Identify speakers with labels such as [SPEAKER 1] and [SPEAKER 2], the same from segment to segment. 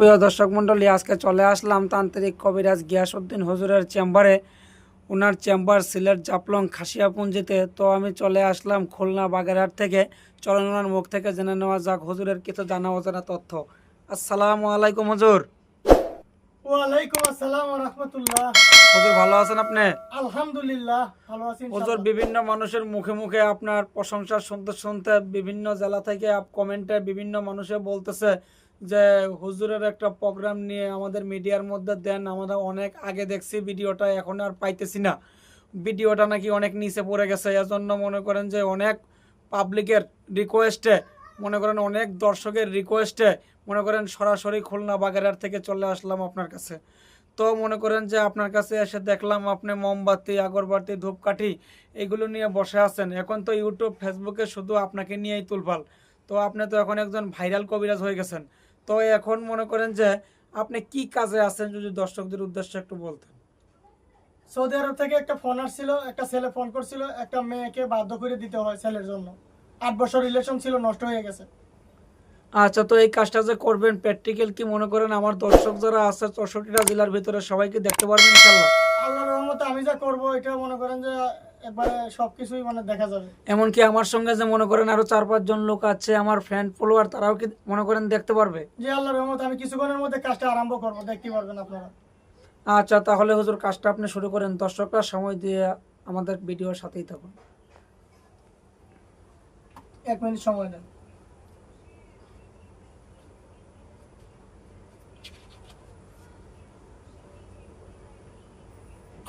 [SPEAKER 1] প্রিয় দর্শক মণ্ডলী আজকে চলে আসলাম তান্ত্রিক কবিরাজ গিয়াসউদ্দিন হুজুরের চেম্বারে। ওনার চেম্বার সিলেট জাপলং খাসিয়াপুঞ্জিতে। তো আমি চলে আসলাম খুলনা বাগেরহাট থেকে। চলন ওনার মুখ থেকে জেনে নেওয়া যাক হুজুরের কিছু জানা অজানা তথ্য। আসসালামু আলাইকুম হুজুর।
[SPEAKER 2] ওয়ালাইকুম আসসালাম রাহমাতুল্লাহ।
[SPEAKER 1] হুজুর ভালো আছেন আপনি?
[SPEAKER 2] আলহামদুলিল্লাহ ভালো আছি
[SPEAKER 1] হুজুর বিভিন্ন মানুষের মুখে মুখে আপনার প্রশংসা শুনতে শুনতে বিভিন্ন জেলা থেকে আপ- কমেন্টে বিভিন্ন মানুষে বলতেছে যে হুজুরের একটা প্রোগ্রাম নিয়ে আমাদের মিডিয়ার মধ্যে দেন, আমরা অনেক আগে দেখছি ভিডিওটা, এখন আর পাইতেছি না। ভিডিওটা নাকি অনেক নিচে পড়ে গেছে, এজন্য মনে করেন যে অনেক পাবলিকের রিকোয়েস্টে মনে করেন অনেক দর্শকের রিকোয়েস্টে মনে করেন সরাসরি খুলনা বাগেরার থেকে চলে আসলাম আপনার কাছে। তো মনে করেন যে আপনার কাছে এসে দেখলাম আপনি মোমবাতি, আগরবাতি, ধূপকাঠি এগুলো নিয়ে বসে আছেন। এখন তো ইউটিউব ফেসবুকে শুধু আপনাকে নিয়েই তুলফাল তো আপনি তো এখন একজন ভাইরাল কবিরাজ হয়ে গেছেন। তো এখন মনে করেন যে আপনি কি কাজে আছেন যদি দর্শকদের উদ্দেশ্যে একটু বলতেন?
[SPEAKER 2] সৌদি আরব থেকে একটা ফোন আসছিল একটা ছেলে ফোন করছিল একটা মেয়েকে বাধ্য করে দিতে হয় ছেলের জন্য। আট বছর রিলেশন ছিল নষ্ট হয়ে গেছে।
[SPEAKER 1] আচ্ছা তো এই কাজটা যে করবেন প্র্যাকটিক্যাল কি মনে করেন আমার দর্শক যারা আছে চৌষট্টিটা জেলার ভিতরে সবাইকে দেখতে পারবেন ইনশাল্লাহ
[SPEAKER 2] আল্লাহর রহমতে আমি যা করব এটা মনে করেন যে একবারে সবকিছুই মানে দেখা যাবে।
[SPEAKER 1] এমনকি আমার সঙ্গে যে মনে করেন আরও চার পাঁচজন লোক আছে আমার ফ্রেন্ড ফলোয়ার তারাও কি মনে করেন দেখতে পারবে?
[SPEAKER 2] যে আল্লাহর রহমতে আমি কিছুক্ষণের মধ্যে কাজটা আরম্ভ করব দেখতে পারবেন আপনারা।
[SPEAKER 1] আচ্ছা তাহলে হুজুর কাজটা আপনি শুরু করেন। দর্শকরা সময় দিয়ে আমাদের ভিডিওর সাথেই থাকুন।
[SPEAKER 2] এক মিনিট সময় দেন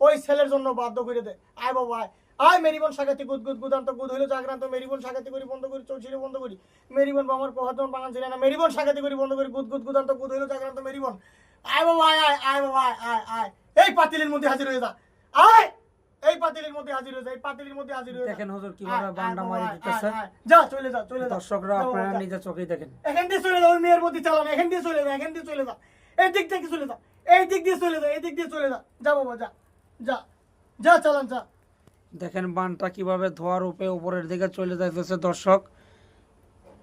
[SPEAKER 2] ওই ছেলের জন্য বাধ্য করে দে। আয় বাবা আয়। আয় মেরিবন সাগাতি গুদ গুদ গুদান্ত গুদ হইল জাগ্রান্ত। মেরিবন সাগাতি করি বন্ধ করি চৌচিরে বন্ধ করি। মেরিবন বামার প্রহাতন বাঙান ছিল না। মেরিবন সাগাতি করি বন্ধ করি গুদ গুদ গুদান্ত গুদ হইল জাগ্রান্ত মেরিবন আয় বাবা আয় আয় আয় বাবা আয় আয় আয়। এই পাতিলের মধ্যে হাজির হয়ে যা। আয়! এই পাতিলের মধ্যে হাজির হয়ে যা এই পাতিলের মধ্যে হাজির হয়ে
[SPEAKER 1] দেখেন হুজুর কীভাবে
[SPEAKER 2] আয়, আয়
[SPEAKER 1] বান্ডা মারি দিতেছে।
[SPEAKER 2] যা চলে যা চলে যা।
[SPEAKER 1] দর্শকরা
[SPEAKER 2] যা
[SPEAKER 1] আপনারা নিজে চোখেই দেখেন।
[SPEAKER 2] এখান দিয়ে চলে যাও ওই মেয়ের মধ্যে চালান এখান দিয়ে চলে যা এখান দিয়ে চলে যা। এই দিক থেকে চলে যা এই দিক দিয়ে চলে যা এই দিক দিয়ে চলে যা। যা বাবা যা। যা যা চালান যা।
[SPEAKER 1] দেখেন বানটা কীভাবে ধোয়ার উপরে উপরের দিকে চলে যাইতেছে দর্শক।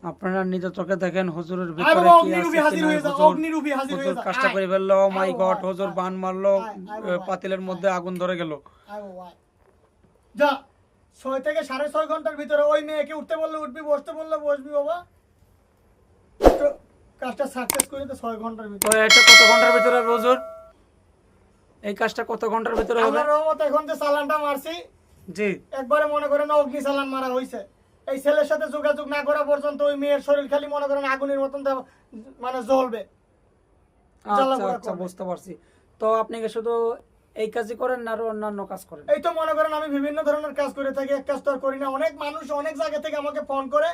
[SPEAKER 1] আপনারা নিজে চোখে দেখেন হুজুরের ভিতরে কি আছে
[SPEAKER 2] হাজির
[SPEAKER 1] কাজটা করে ফেলল মাই গড হুজুর বান মারলো পাতিলের মধ্যে আগুন ধরে গেল।
[SPEAKER 2] যা ছয় থেকে সাড়ে ছয় ঘণ্টার ভিতরে ওই মেয়েকে উঠতে বললে উঠবি বসতে বললে বসবি বাবা। কাজটা সাকসেস করে তো ছয়
[SPEAKER 1] ঘণ্টার
[SPEAKER 2] ভিতরে।
[SPEAKER 1] এটা কত ঘণ্টার ভিতরে হুজুর? এই কাজটা কত ঘণ্টার ভিতরে হবে?
[SPEAKER 2] আল্লাহর রহমত এখন যে চালানটা মারছি
[SPEAKER 1] জি।
[SPEAKER 2] একবারে মনে করেন অগ্নি চালান মারা হয়েছে এই ছেলের সাথে যোগাযোগ না করা পর্যন্ত ওই মেয়ের শরীর খালি মনে করেন আগুনের মতন মানে জ্বলবে।
[SPEAKER 1] আচ্ছা আচ্ছা বুঝতে পারছি। তো আপনি কি শুধু এই কাজই করেন না আরও অন্যান্য কাজ করেন?
[SPEAKER 2] এই তো মনে করেন আমি বিভিন্ন ধরনের কাজ করে থাকি এক কাজ তো আর করি না। অনেক মানুষ অনেক জায়গা থেকে আমাকে ফোন করে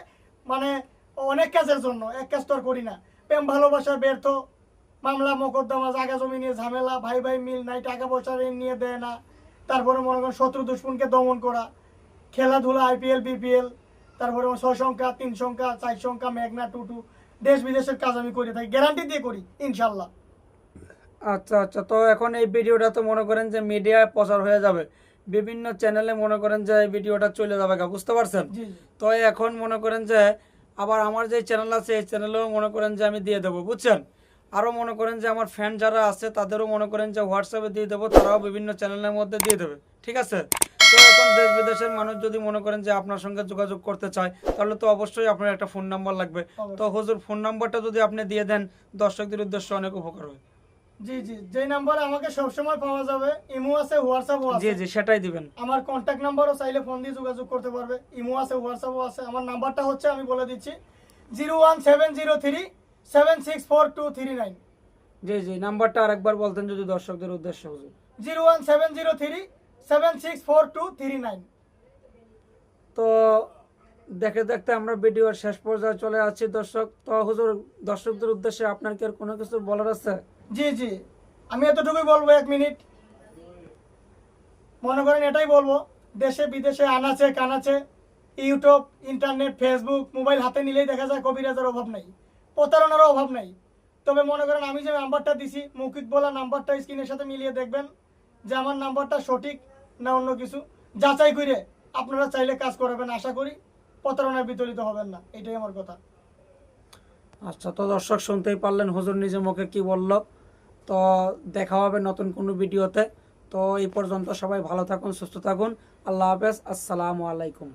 [SPEAKER 2] মানে অনেক কাজের জন্য এক কাজ তো আর করি না। প্রেম ভালোবাসা ব্যর্থ মামলা মোকদ্দমা জায়গা জমি নিয়ে ঝামেলা ভাই ভাই মিল নাই টাকা পয়সা ঋণ নিয়ে দেয় না। তারপরে মনে করেন শত্রু দুশ্মনকে দমন করা খেলাধুলা আইপিএল বিপিএল তারপরে ছয় সংখ্যা তিন সংখ্যা চার সংখ্যা মেঘনা টুটু দেশ বিদেশের কাজ আমি করে থাকি গ্যারান্টি দিয়ে করি ইনশাল্লাহ
[SPEAKER 1] আচ্ছা আচ্ছা তো এখন এই ভিডিওটা তো মনে করেন যে মিডিয়ায় প্রচার হয়ে যাবে। বিভিন্ন চ্যানেলে মনে করেন যে এই ভিডিওটা চলে যাবে গা, বুঝতে পারছেন? তো এখন মনে করেন যে আবার আমার যে চ্যানেল আছে এই চ্যানেলেও মনে করেন যে আমি দিয়ে দেবো বুঝছেন? আরও মনে করেন যে আমার ফ্যান যারা আছে তাদেরও মনে করেন যে হোয়াটসঅ্যাপে দিয়ে দেবো তারাও বিভিন্ন চ্যানেলের মধ্যে দিয়ে দেবে। ঠিক আছে? তো এখন দেশ বিদেশের মানুষ যদি মনে করেন যে আপনার সঙ্গে যোগাযোগ করতে চায় তাহলে তো অবশ্যই আপনার একটা ফোন নাম্বার লাগবে। তো হুজুর ফোন নাম্বারটা যদি আপনি দিয়ে দেন দর্শকদের উদ্দেশ্যে অনেক উপকার হয়
[SPEAKER 2] জি জি যে নাম্বারে আমাকে সবসময় পাওয়া যাবে ইমো আছে হোয়াটসঅ্যাপও
[SPEAKER 1] জি
[SPEAKER 2] আছে।
[SPEAKER 1] জি সেটাই দিবেন।
[SPEAKER 2] আমার কন্ট্যাক্ট নাম্বারও চাইলে ফোন দিয়ে যোগাযোগ করতে পারবে। ইমো আছে হোয়াটসঅ্যাপও আছে। আমার নাম্বারটা হচ্ছে আমি বলে দিচ্ছি zero one seven zero three seven six four two three nine
[SPEAKER 1] G G নাম্বারটা আরেকবার বলতেন যদি দর্শকদের উদ্দেশ্যে হুজুর।
[SPEAKER 2] Zero one seven zero three seven six four two three nine
[SPEAKER 1] তো দেখে দেখতে আমরা ভিডিওর শেষ পর্যায়ে চলে আসছি দর্শক। তো হুজুর দর্শকদের উদ্দেশ্যে আপনার কি আর কোনো কিছু বলার আছে?
[SPEAKER 2] জি জি আমি এতটুকুই বলব এক মিনিট। মনে করেন এটাই বলব দেশে বিদেশে আনাচে কানাচে ইউটিউব ইন্টারনেট ফেসবুক মোবাইল হাতে নিলেই দেখা যায় কবিরাজের অভাব নাই। প্রতারণারও অভাব নেই। তবে মনে করেন, আমি যে নাম্বারটা দিছি, মৌখিক বলা নাম্বারটা স্ক্রিনের সাথে মিলিয়ে দেখবেন যে আমার নাম্বারটা সঠিক না অন্য কিছু। যাচাই করে আপনারা চাইলে কাজ করাবেন, আশা করি প্রতারণায় বিতরিত হবেন না। এটাই আমার কথা।
[SPEAKER 1] আচ্ছা তো দর্শক শুনতেই পারলেন, হুজুর নিজে মুখে কি বলল? তো দেখা হবে নতুন কোনো ভিডিওতে। তো এই পর্যন্ত সবাই ভালো থাকুন, সুস্থ থাকুন। আল্লাহ হাফেজ, আসসালামু আলাইকুম।